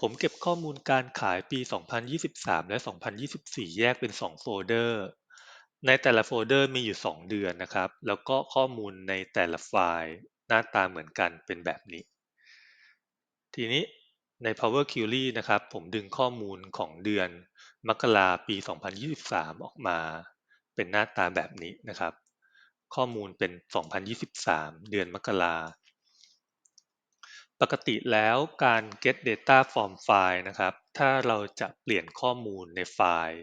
ผมเก็บข้อมูลการขายปี 2023 และ 2024 แยกเป็น 2 โฟลเดอร์ ในแต่ละโฟลเดอร์มีอยู่ 2 เดือนนะครับ แล้วก็ข้อมูลในแต่ละไฟล์หน้าตาเหมือนกันเป็นแบบนี้ ทีนี้ใน Power Query นะครับ ผมดึงข้อมูลของเดือนมกราปี 2023 ออกมา เป็นหน้าตาแบบนี้นะครับ ข้อมูลเป็น 2023 เดือนมกรา ปกติแล้วการ get data from file นะครับ ถ้าเราจะเปลี่ยนข้อมูลในไฟล์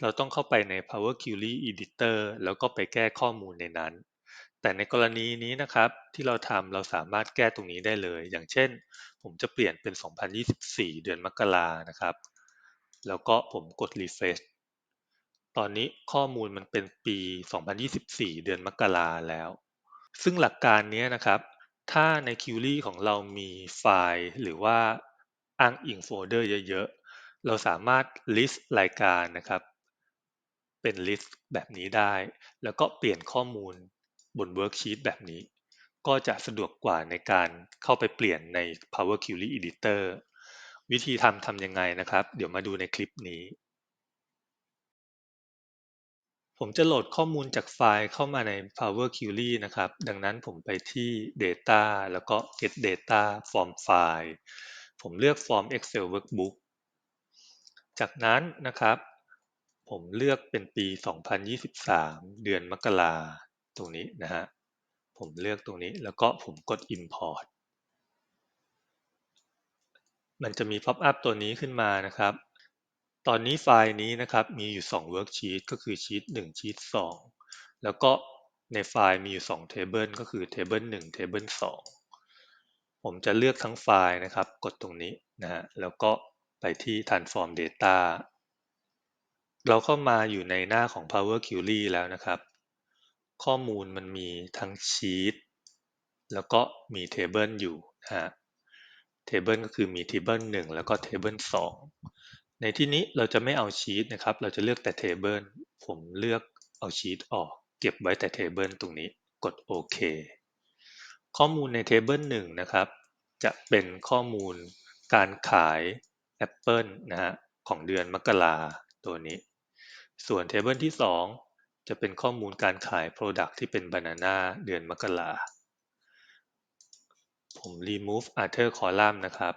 เราต้องเข้าไปใน Power Query Editor แล้วก็ไปแก้ข้อมูลในนั้น แต่ในกรณีนี้นะครับที่เราทำเราสามารถแก้ตรงนี้ได้เลย อย่างเช่น ผมจะเปลี่ยนเป็น 2024 เดือนมกรานะครับ แล้วก็ผมกด refresh ตอนนี้ข้อมูลมันเป็นปี 2024 เดือนมกราแล้ว ซึ่งหลักการนี้นะครับ ถ้าใน Query ของเรามีไฟล์ หรือว่าอ้างอิงโฟลเดอร์เยอะๆ เราสามารถ list รายการนะครับ เป็น list แบบนี้ได้ แล้วก็เปลี่ยนข้อมูลบน worksheet แบบนี้ ก็จะสะดวกกว่าในการเข้าไปเปลี่ยนใน Power Query Editor วิธีทำทำยังไงนะครับ เดี๋ยวมาดูในคลิปนี้ ผมจะโหลดข้อมูลจากไฟล์เข้ามาใน Power Query นะครับ ดังนั้นผมไปที่ Data แล้วก็ Get Data from File ผมเลือก Form Excel Workbook จากนั้นนะครับ ผมเลือกเป็นปี 2023 เดือนมกราตรงนี้นะฮะ ผมเลือกตรงนี้แล้วก็ผมกด Import มันจะมี Pop up ตัวนี้ขึ้นมานะครับ ตอนนี้ไฟล์นี้นะครับมีอยู่2 Worksheet ก็คือ Sheet 1 Sheet 2แล้วก็ในไฟล์มีอยู่2 Table ก็คือ Table 1 Table 2 ผมจะเลือกทั้งไฟล์นะครับ กดตรงนี้นะฮะแล้วก็ไปที่ Transform Data เราเข้ามาอยู่ในหน้าของ Power Query แล้วนะครับ ข้อมูลมันมีทั้ง Sheet แล้วก็มี Table อยู่นะฮะ Table ก็คือมี Table 1 แล้วก็ Table 2 ในที่นี้เราจะไม่เอา Sheet นะครับ เราจะเลือกแต่ Table ผมเลือกเอา Sheet ออก เก็บไว้แต่ Table ตรงนี้ กดโอเคข้อมูลใน Table 1 นะครับ จะเป็นข้อมูลการขาย Apple นะฮะของเดือนมกราตัวนี้ ส่วน Table ที่ 2 จะเป็นข้อมูลการขาย Product ที่เป็น Banana เดือนมกราผม remove other column นะครับ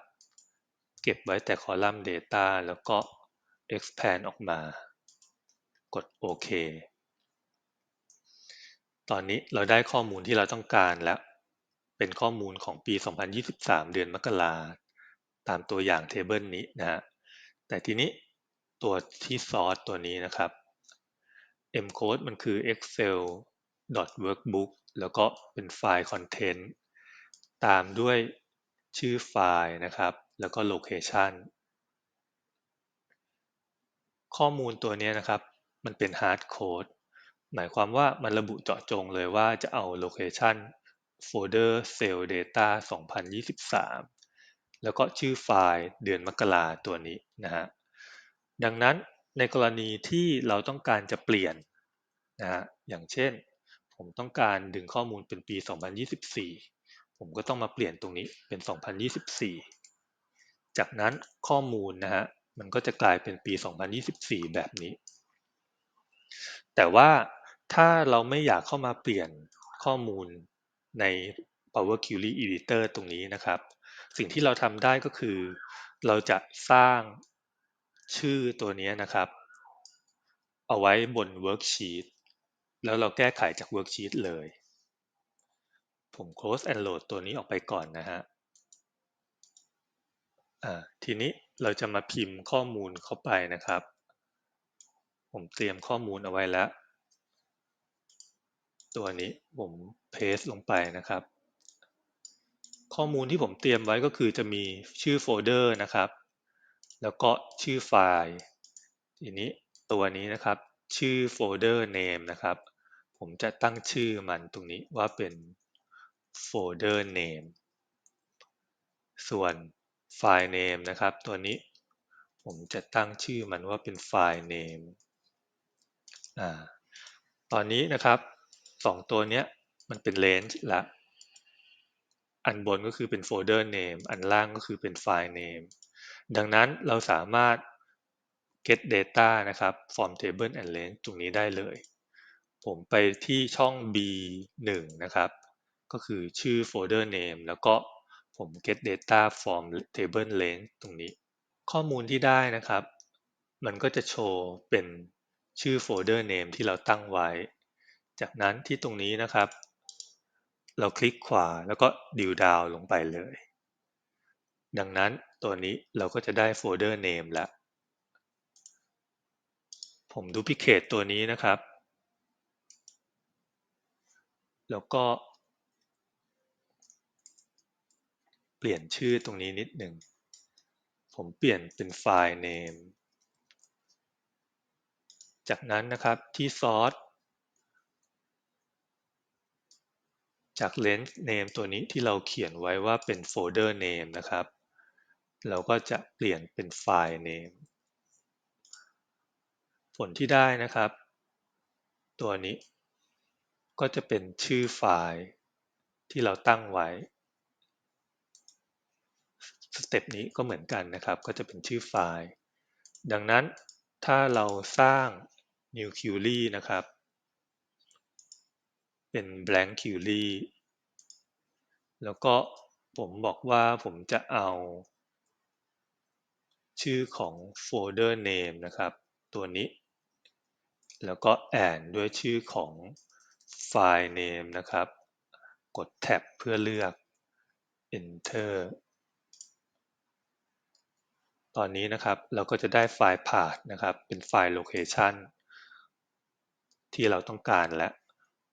ก็บไว้แต่ column data แล้วก็ expand ออกมา กดโอเคตอนนี้เราได้ข้อมูลที่เราต้องการแล้ว เป็นข้อมูลของปี 2023 เดือนมกราตามตัวอย่าง table นี้นะฮะ แต่ทีนี้ตัวที่ source ตัวนี้นะครับ mcode มันคือ excel workbook แล้วก็เป็นไฟล์ content ตามด้วยชื่อไฟล์นะครับ แล้วก็ location ข้อมูลตัวนี้นะครับ มันเป็น hard code หมายความว่ามันระบุเจาะจงเลยว่าจะเอา location folder cell data 2023 แล้วก็ชื่อไฟล์เดือนมกราตัวนี้นะฮะ ดังนั้นในกรณีที่เราต้องการจะเปลี่ยนนะฮะ อย่างเช่น ผมต้องการดึงข้อมูลเป็นปี 2024 ผมก็ต้องมาเปลี่ยนตรงนี้เป็น 2024 จากนั้นข้อมูลนะฮะมันก็จะกลายเป็นปี 2024 แบบนี้ แต่ว่าถ้าเราไม่อยากเข้ามาเปลี่ยนข้อมูลใน Power Query Editor ตรงนี้นะครับ สิ่งที่เราทำได้ก็คือ เราจะสร้างชื่อตัวนี้นะครับ เอาไว้บน Worksheet แล้วเราแก้ไขจาก Worksheet เลย ผม close and load ตัวนี้ออกไปก่อนนะฮะ ทีนี้เราจะมาพิมพ์ข้อมูลเข้าไปนะครับ ผมเตรียมข้อมูลเอาไว้แล้ว ตัวนี้ผมเพสลงไปนะครับ ข้อมูลที่ผมเตรียมไว้ก็คือจะมีชื่อโฟลเดอร์นะครับ แล้วก็ชื่อไฟล์ ทีนี้ตัวนี้นะครับ ชื่อโฟลเดอร์ name นะครับ ผมจะตั้งชื่อมันตรงนี้ว่าเป็นโฟลเดอร์ name ส่วน ไฟล์ name นะครับ ตัวนี้ผมจะตั้งชื่อมันว่าเป็นไฟล์ name อ่าตอนนี้นะครับสองตัวเนี้ยมันเป็น range ละอันบนก็คือเป็น folder name อันล่างก็คือเป็นไฟล์ name ดังนั้นเราสามารถ get data นะครับ from table and range ตรงนี้ได้เลย ผมไปที่ช่อง B1 นะครับ ก็คือชื่อ folder name แล้วก็ ผม get data from table range ตรงนี้ ข้อมูลที่ได้นะครับ มันก็จะโชว์เป็นชื่อโฟลเดอร์ name ที่เราตั้งไว้ จากนั้นที่ตรงนี้นะครับ เราคลิกขวาแล้วก็ดิวดาวลงไปเลย ดังนั้นตัวนี้เราก็จะได้โฟลเดอร์ name ล้วผมดูพิเคตตัวนี้นะครับ แล้วก็ เปลี่ยนชื่อตรงนี้นิดหนึ่ง ผมเปลี่ยนเป็นไฟล์ name จากนั้นนะครับที่ source จาก length name ตัวนี้ที่เราเขียนไว้ว่าเป็น folder name นะครับ เราก็จะเปลี่ยนเป็นไฟล์ name ผลที่ได้นะครับ ตัวนี้ก็จะเป็นชื่อไฟล์ที่เราตั้งไว้ สเต็ปนี้ก็เหมือนกันนะครับ ก็จะเป็นชื่อไฟล์ ดังนั้นถ้าเราสร้าง new query นะครับ เป็น blank query แล้วก็ผมบอกว่าผมจะเอา ชื่อของ folder name นะครับ ตัวนี้ แล้วก็ and ด้วยชื่อของ file name นะครับ กดแท็บเพื่อเลือก enter ตอนนี้นะครับเราก็จะได้ไฟล์ path นะครับ เป็นไฟล์ location ที่เราต้องการแล้ว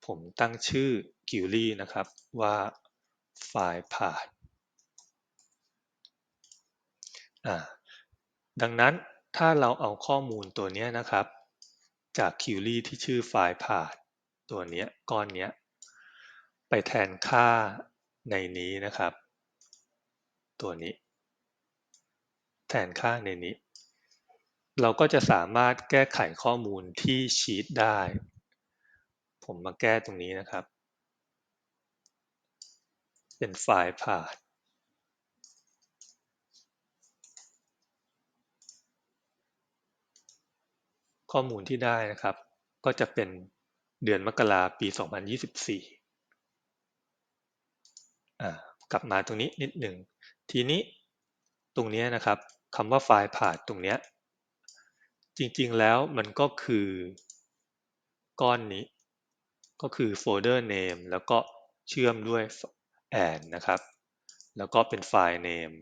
ผมตั้งชื่อ query นะครับว่าไฟล์ path ดังนั้นถ้าเราเอาข้อมูลตัวนี้นะครับ จาก query ที่ชื่อไฟล์ path ตัวนี้ก้อนนี้ไปแทนค่าในนี้นะครับ ตัวนี้ ทนค่าในนี้ เราก็จะสามารถแก้ไขข้อมูลที่ชีตได้ ผมมาแก้ตรงนี้นะครับ เป็นไฟล์ path ข้อมูลที่ได้นะครับ ก็จะเป็นเดือนมกราปี 2024อ่ากลับมาตรงนี้นิดหนึ่ง ทีนี้ตรงนี้นะครับ คำว่าไฟล์ผ่านตรงนี้จริงๆแล้วมันก็คือก้อนนี้ ก็คือโฟลเดอร์ name แล้วก็เชื่อมด้วย and นะครับ แล้วก็เป็นไฟล์ name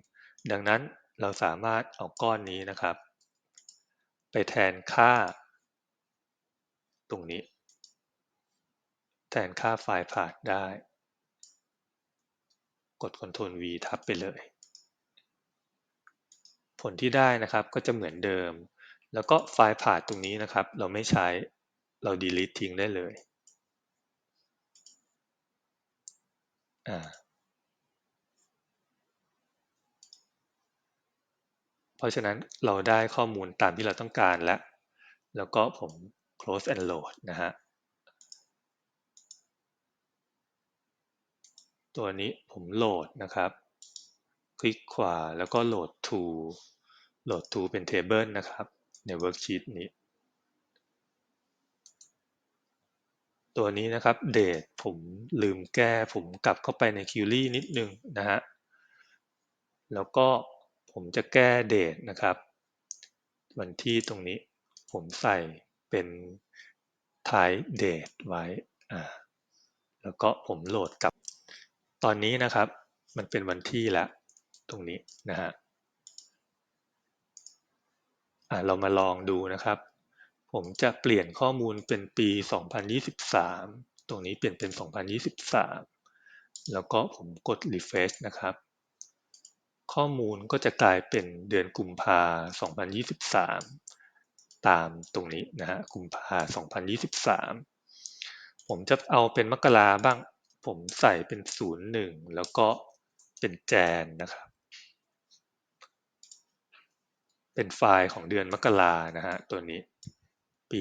ดังนั้นเราสามารถเอาก้อนนี้นะครับ ไปแทนค่า ตรงนี้ แทนค่าไฟล์ผ่านได้ กด Ctrl V ทับไปเลย ผลที่ได้นะครับก็จะเหมือนเดิม แล้วก็ไฟล์ผ่าตรงนี้นะครับ เราไม่ใช้เรา delete ทิ้งได้เลยอ่าเพราะฉะนั้นเราได้ข้อมูลตามที่เราต้องการแล้ว แล้วก็ผม close and load นะฮะ ตัวนี้ผมโหลดนะครับ คลิกขวาแล้วก็โหลด to โหลด to เป็น table นะครับ ใน worksheet นี้ ตัวนี้นะครับ date ผมลืมแก้ผมกลับเข้าไปใน query นิดนึงนะฮะ แล้วก็ผมจะแก้ date นะครับ วันที่ตรงนี้ผมใส่เป็น type date ไว้อ่าแล้วก็ผมโหลดกลับ ตอนนี้นะครับ มันเป็นวันที่แล้ว ตรงนี้นะฮะเรามาลองดูนะครับ ผมจะเปลี่ยนข้อมูลเป็นปี 2023 ตรงนี้เปลี่ยนเป็น 2023 แล้วก็ผมกด refresh นะครับ ข้อมูลก็จะกลายเป็นเดือนกุมภา2023 ตามตรงนี้นะฮะ กุมภา2023 ผมจะเอาเป็นมกราบ้าง ผมใส่เป็น 01 แล้วก็เป็นแจนนะครับ เป็นไฟล์ของเดือนมกรานะฮะตัวนี้ ปี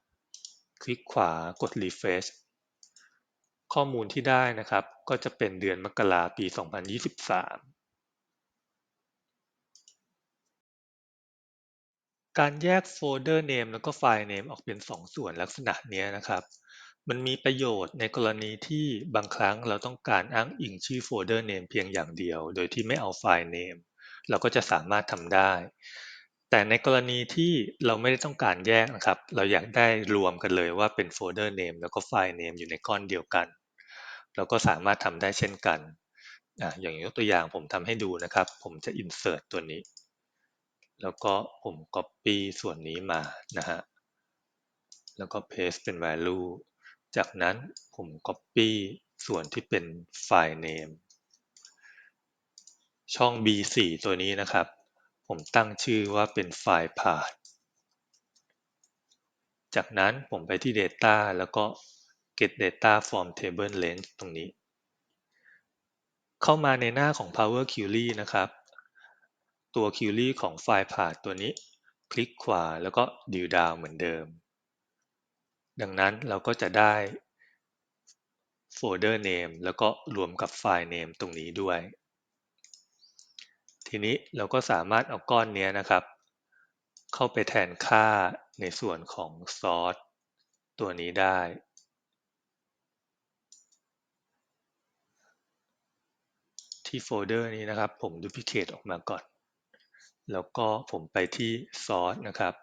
2023 คลิกขวากด refresh ข้อมูลที่ได้นะครับ ก็จะเป็นเดือนมกราปี 2023 การแยกโฟลเดอร์เนมแล้วก็ไฟล์เนมออกเป็น 2 ส่วนลักษณะนี้นะครับ มันมีประโยชน์ในกรณีที่บางครั้งเราต้องการอ้างอิงชื่อโฟลเดอร์เนมเพียงอย่างเดียว โดยที่ไม่เอาไฟล์เนม เราก็จะสามารถทำได้ แต่ในกรณีที่เราไม่ได้ต้องการแยกนะครับ เราอยากได้รวมกันเลยว่าเป็นโฟลเดอร์ name แล้วก็ไฟล์ name อยู่ในก้อนเดียวกัน เราก็สามารถทำได้เช่นกันออย่างยกตัวอย่างผมทำให้ดูนะครับ ผมจะ insert ตัวนี้ แล้วก็ผม copy ส่วนนี้มานะฮะแล้วก็ paste เป็น value จากนั้นผม copy ส่วนที่เป็นไฟล์ name ช่อง B4 ตัวนี้นะครับ ผมตั้งชื่อว่าเป็นไฟล์ path จากนั้นผมไปที่ data แล้วก็ get data from table length ตรงนี้ เข้ามาในหน้าของ Power Query นะครับ ตัว Query ของไฟล์ path ตัวนี้ คลิกขวาแล้วก็ drill down เหมือนเดิม ดังนั้นเราก็จะได้โฟลเดอร์ name แล้วก็รวมกับไฟล์ name ตรงนี้ด้วย ทีนี้เราก็สามารถเอาก้อนนี้นะครับ เข้าไปแทนค่าในส่วนของ source ตัวนี้ได้ ที่โฟลเดอร์นี้นะครับ ผม duplicate ออกมาก่อน แล้วก็ผมไปที่ source นะครับ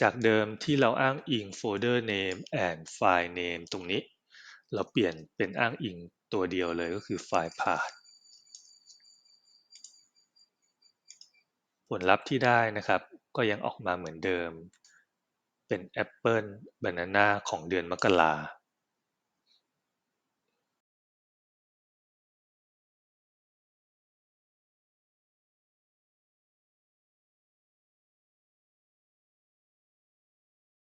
จากเดิมที่เราอ้างอิง folder name and file name ตรงนี้ เราเปลี่ยนเป็นอ้างอิงตัวเดียวเลยก็คือไฟล์ path ผลลัพธ์ที่ได้นะครับ ก็ยังออกมาเหมือนเดิม เป็นแอปเปิลบานาน่าของเดือนมกรา